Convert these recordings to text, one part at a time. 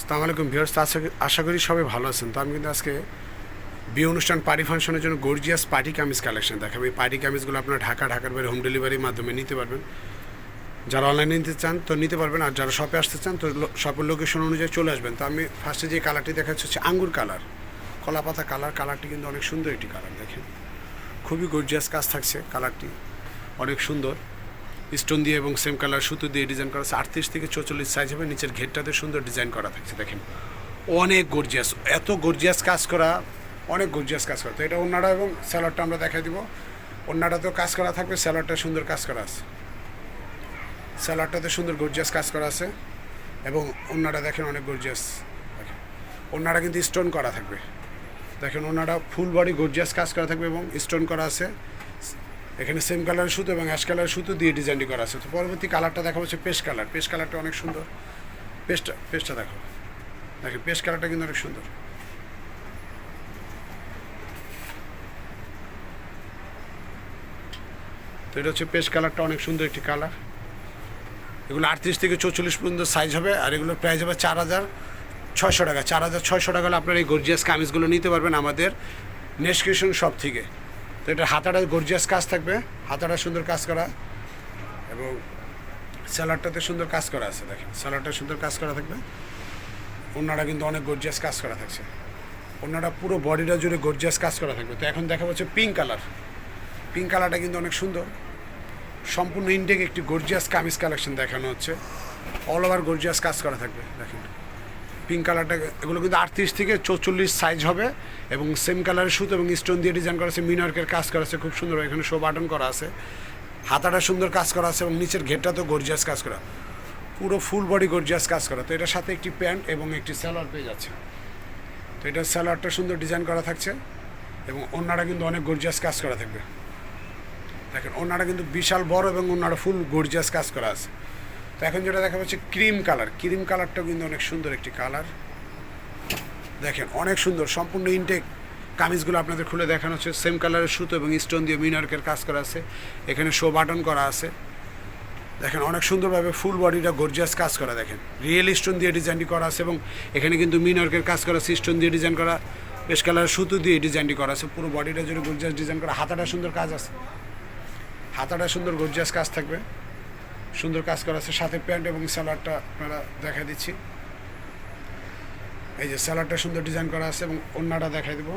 আসসালামু আলাইকুম ভিউয়ার্স, আশা করি সবাই ভালো আছেন। তো আমি কিন্তু আজকে বিয়ে অনুষ্ঠান পার্টি ফাংশনের জন্য গর্জিয়াস পার্টি কামিজ কালেকশন দেখাবো। এই পার্টি কামিজগুলো আপনারা ঢাকা ঢাকার বাইরে হোম ডেলিভারির মাধ্যমে নিতে পারবেন। যারা অনলাইনে নিতে চান তো নিতে পারবেন, আর যারা শপে আসতে চান তো শপের লোকেশন অনুযায়ী চলে আসবেন। তো আমি ফার্স্টে যে কালারটি দেখাচ্ছি হচ্ছে আঙ্গুর কালার কলা পাতা কালার কালারটি কিন্তু অনেক সুন্দর একটি কালার দেখেন। খুবই গর্জিয়াস কাজ থাকছে কালারটি অনেক সুন্দর। স্টোন দিয়ে এবং সেম কালার সুতো দিয়ে ডিজাইন করা আছে। আটত্রিশ থেকে চৌচল্লিশ সাইজ হবে, নিচের ঘেরটাতে সুন্দর ডিজাইন করা থাকছে, দেখেন। অনেক গর্জিয়াস এত গর্জিয়াস কাজ করা, অনেক গর্জিয়াস কাজ করা। তো এটা অন্যরা এবং স্যালাডটা আমরা দেখাই দিব। অন্যটাতেও কাজ করা থাকবে স্যালাডটা সুন্দর কাজ করা আছে। স্যালাডটাতে সুন্দর গর্জিয়াস কাজ করা আছে এবং অন্যটা দেখেন অনেক গর্জিয়াস অন্যটা কিন্তু স্টোন করা থাকবে। দেখেন ওনারা ফুল বডি গর্জিয়াস কাজ করা থাকবে এবং স্টোন করা আছে। এখানে সেম কালারের সুতো এবং অ্যাশ কালারের সুতো দিয়ে ডিজাইনটি করা আছে। তো পরবর্তী কালারটা দেখা হচ্ছে পেস্ট কালার পেস্ট কালারটা অনেক সুন্দর। পেস্টটা পেস্টটা দেখো দেখেন পেস্ট কালারটা কিন্তু অনেক সুন্দর। তো এটা হচ্ছে পেস্ট কালারটা অনেক সুন্দর একটি কালার এগুলো আটত্রিশ থেকে চৌচল্লিশ পর্যন্ত সাইজ হবে আর এগুলোর প্রাইস হবে চার হাজার ছয়শো টাকা। চার হাজার ছয়শো টাকা হলে আপনারা এই গর্জিয়াস কামিজগুলো নিতে পারবেন আমাদের নেসক্রিপশন শপ থেকে। তো এটা হাতাটা গর্জিয়াস কাজ থাকবে। হাতাটা সুন্দর কাজ করা। এবং স্যালাডটাতে সুন্দর কাজ করা আছে, দেখেন। স্যালাডটা সুন্দর কাজ করা থাকবে। অন্যরা কিন্তু অনেক গর্জিয়াস কাজ করা থাকছে। অন্যরা পুরো বডিটা জুড়ে গর্জিয়াস কাজ করা থাকবে। তো এখন দেখা হচ্ছে পিঙ্ক কালার পিঙ্ক কালারটা কিন্তু অনেক সুন্দর। সম্পূর্ণ ইনটেক একটি গর্জিয়াস কামিজ কালেকশন দেখানো হচ্ছে। অল ওভার গর্জিয়াস কাজ করা থাকবে, দেখেন। পিঙ্ক কালারটা এগুলো কিন্তু আটত্রিশ থেকে চৌচল্লিশ সাইজ হবে এবং সেম কালারের সুতো এবং স্টোন দিয়ে ডিজাইন করা আছে মিনওয়ার্কের কাজ করা আছে, খুব সুন্দর এখানে শো বাটন করা আছে। হাতাটা সুন্দর কাজ করা আছে এবং নিচের ঘেরটা তো গর্জিয়াস কাজ করা। পুরো ফুল বডি গর্জিয়াস কাজ করা। তো এটার সাথে একটি প্যান্ট এবং একটি স্যালোয়ার পেয়ে যাচ্ছে। তো এটার স্যালোয়ারটা সুন্দর ডিজাইন করা থাকছে এবং অন্যরা কিন্তু অনেক গর্জিয়াস কাজ করা থাকবে। দেখেন ওনারা কিন্তু বিশাল বড় এবং ওনারা ফুল গর্জিয়াস কাজ করা আছে। তো এখন যেটা দেখা যাচ্ছে ক্রিম কালার ক্রিম কালারটাও কিন্তু অনেক সুন্দর একটি কালার দেখেন, অনেক সুন্দর, সম্পূর্ণ ইনটেক কামিজগুলো আপনাদের খুলে দেখানো হচ্ছে। সেম কালারের সুতো এবং স্টোন দিয়ে মিনার্কের কাজ করা আছে। এখানে শো বাটন করা আছে। দেখেন, অনেক সুন্দরভাবে ফুল বডিটা গর্জিয়াস কাজ করা, দেখেন। রিয়েল স্টোন দিয়ে ডিজাইনটি করা আছে এবং এখানে কিন্তু মিনার্কের কাজ করা আছে স্টোন দিয়ে ডিজাইন করা, বেশ কালারের সুতো দিয়ে ডিজাইনটি করা আছে। পুরো বডিটা জুড়ে গর্জিয়াস ডিজাইন করা। হাতাটা সুন্দর কাজ আছে। হাতাটা সুন্দর গর্জিয়াস কাজ থাকবে। সুন্দর কাজ করা আছে। সাথে প্যান্ট এবং স্যালাডটা আপনারা দেখা দিচ্ছি। এই যে স্যালাডটা সুন্দর ডিজাইন করা আছে এবং ওন্নাটা দেখাই দেবো।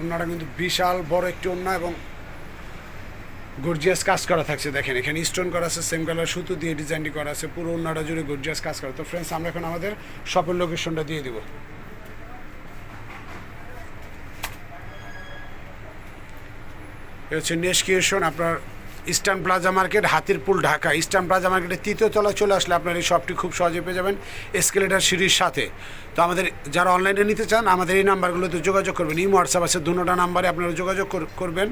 ওন্নাটা কিন্তু বিশাল বড় একটি ওন্না এবং গর্জিয়াস কাজ করা থাকছে দেখেন। এখানে স্টোন করা আছে সেম কালার সুতো দিয়ে ডিজাইনটি করা আছে, পুরো ওন্নাটা জুড়ে গর্জিয়াস কাজ করা। তো ফ্রেন্ডস আমরা এখন আমাদের শপের লোকেশনটা দিয়ে দিব। হচ্ছে নেশকিয়েশন, আপনার eastern plaza market, Hatirpool, Dhaka. Eastern plaza মার্কেটের তৃতীয় তলায় চলে আসলে আপনার এই শপটি খুব সহজে পেয়ে যাবেন এসকেলেটার সিঁড়ির সাথে। তো আমাদের যারা অনলাইনে নিতে চান, আমাদের এই নাম্বারগুলোতে যোগাযোগ করবেন। ইমো, হোয়াটসঅ্যাপ আছে দুটোটা নাম্বারে আপনারা যোগাযোগ করবেন।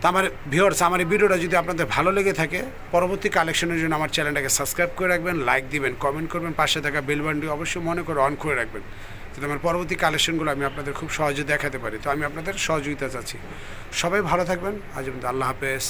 তো আমার ভিওর্স আমার এই ভিডিওটা যদি আপনাদের ভালো লেগে থাকে, পরবর্তী কালেকশনের জন্য আমার চ্যানেলটাকে সাবস্ক্রাইব করে রাখবেন, লাইক দিবেন, কমেন্ট করবেন, পাশে থাকা বেল বাটনটি অবশ্যই মনে করে অন করে রাখবেন। যাতে আমার পরবর্তী কালেকশনগুলো আমি আপনাদের খুব সহজে দেখাতে পারি। তো আমি আপনাদের সহযোগিতা চাচ্ছি। সবাই ভালো থাকবেন। আজ আল্লাহ হাফেজ।